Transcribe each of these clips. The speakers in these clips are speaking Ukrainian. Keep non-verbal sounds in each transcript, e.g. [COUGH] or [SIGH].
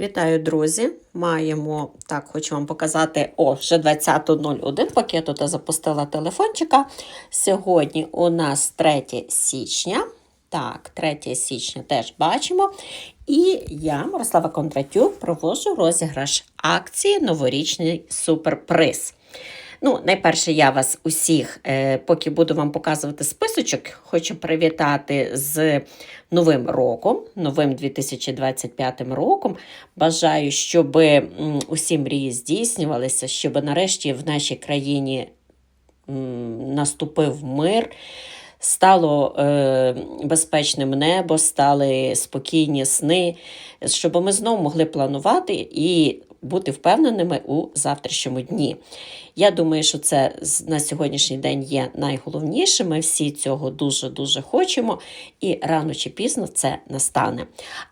Вітаю, друзі! Маємо, так, хочу вам показати, о, вже 20.01, поки я тут запустила телефончика. Сьогодні у нас 3 січня. Так, 3 січня теж бачимо. І я, Мирослава Кондратюк, провожу розіграш акції Новорічний суперприз. Ну, найперше, я вас усіх, е, поки буду вам показувати списочок, хочу привітати з Новим роком, новим 2025 роком. Бажаю, щоб усі мрії здійснювалися, щоб нарешті в нашій країні наступив мир. Стало е, безпечним небо, стали спокійні сни, щоб ми знову могли планувати і бути впевненими у завтрашньому дні. Я думаю, що це на сьогоднішній день є найголовніше. Ми всі цього дуже-дуже хочемо, і рано чи пізно це настане.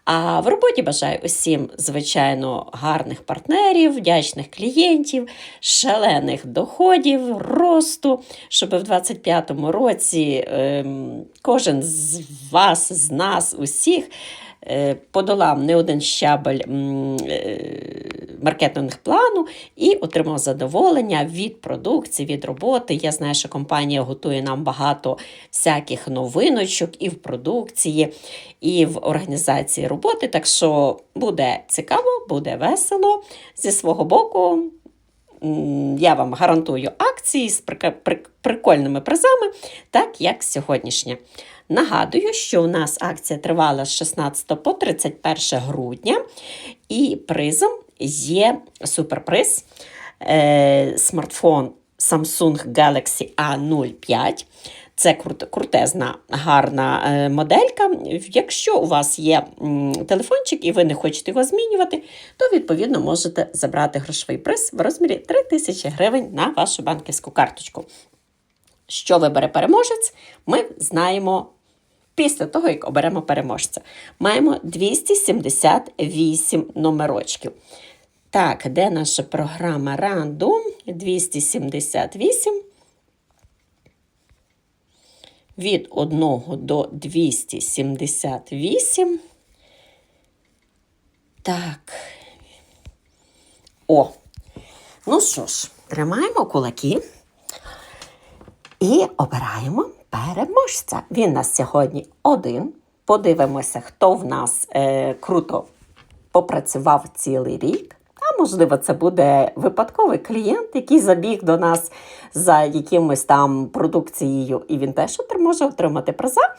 А в роботі бажаю усім, звичайно, гарних партнерів, вдячних клієнтів, шалених доходів, росту, щоб в 2025 році ем, кожен з вас, з нас, усіх. е, Подолав не один щабель е, маркетинг плану і отримав задоволення від продукції, від роботи. Я знаю, що компанія готує нам багато всяких новиночок і в продукції, і в організації роботи. Так що буде цікаво, буде весело. Зі свого боку, я вам гарантую акції з прикольними призами, так як сьогоднішня. Нагадую, що у нас акція тривала з 16 по 31 грудня, і призом є суперприз е, смартфон Samsung Galaxy A05. Це крут- крутезна, гарна е, моделька. Якщо у вас є телефончик і ви не хочете його змінювати, то відповідно можете забрати грошовий приз в розмірі 3000 гривень на вашу банківську карточку. Що вибере переможець, ми знаємо після того, як оберемо переможця. Маємо 278 номерочків. Так, де наша програма Random? 278. Від 1 до 278. Так. О. Ну що ж, тримаємо кулаки. І обираємо переможця. Він нас сьогодні один. Подивимося, хто в нас е, круто попрацював цілий рік. Можливо, це буде випадковий клієнт, який забіг до нас за якимось там продукцією, і він теж може отримати приза.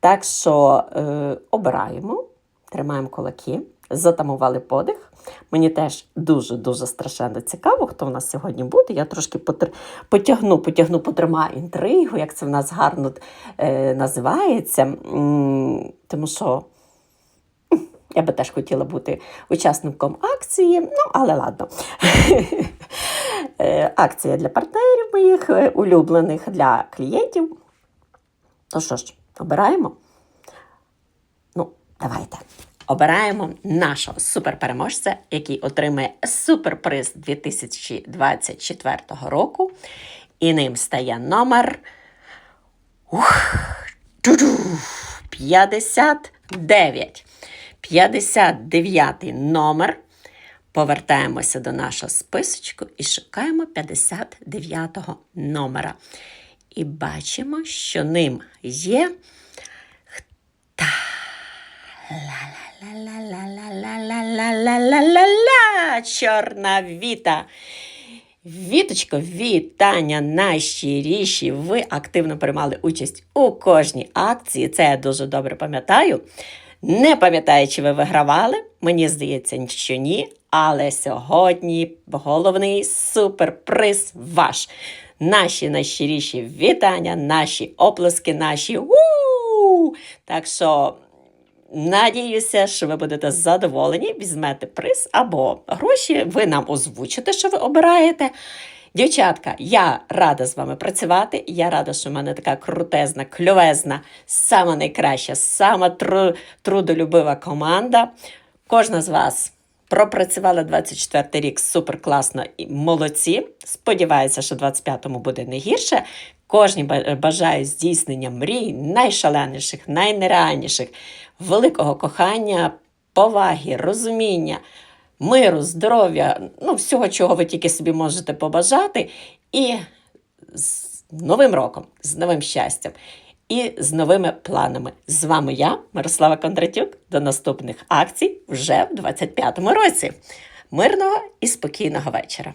Так що е, обираємо, тримаємо кулаки, затамували подих. Мені теж дуже-дуже страшенно цікаво, хто в нас сьогодні буде. Я трошки потр... потягну, потягну, потримаю інтригу, як це в нас гарно е, називається. М, Тому що м, я би теж хотіла бути учасником акції, ну, але ладно. [LAUGHS] Е, Акція для партнерів моїх е, улюблених, для клієнтів. То що ж, обираємо? Ну, давайте. Обираємо нашого суперпереможця, який отримає суперприз 2024 року. І ним стає номер ух, 59. 59 номер. Повертаємося до нашого списочку і шукаємо 59-го номера. І бачимо, що ним є Ла-ла-ла-ла-ла-ла-ла-ла-ла-ла-ла. Чорна Не пам'ятаю, чи ви вигравали. Мені здається, що ні. Але сьогодні головний суперприз ваш. Наші найщиріші вітання, наші оплески, наші у Так що Надіюся, що ви будете задоволені, візьмете приз або гроші. Ви нам озвучите, що ви обираєте. Дівчатка, я рада з вами працювати. Я рада, що в мене така крутезна, кльовезна, сама найкраща, сама тру- трудолюбива команда. Кожна з вас пропрацювала 24 рік супер класно і молодці. Сподіваюся, що 25-му буде не гірше. Кожній бажаю здійснення мрій, найшаленіших, найнереальніших, великого кохання, поваги, розуміння, миру, здоров'я, ну, всього, чого ви тільки собі можете побажати. І з Новим роком, з новим щастям і з новими планами. З вами я, Мирослава Кондратюк. До наступних акцій вже в 25-му році. Мирного і спокійного вечора!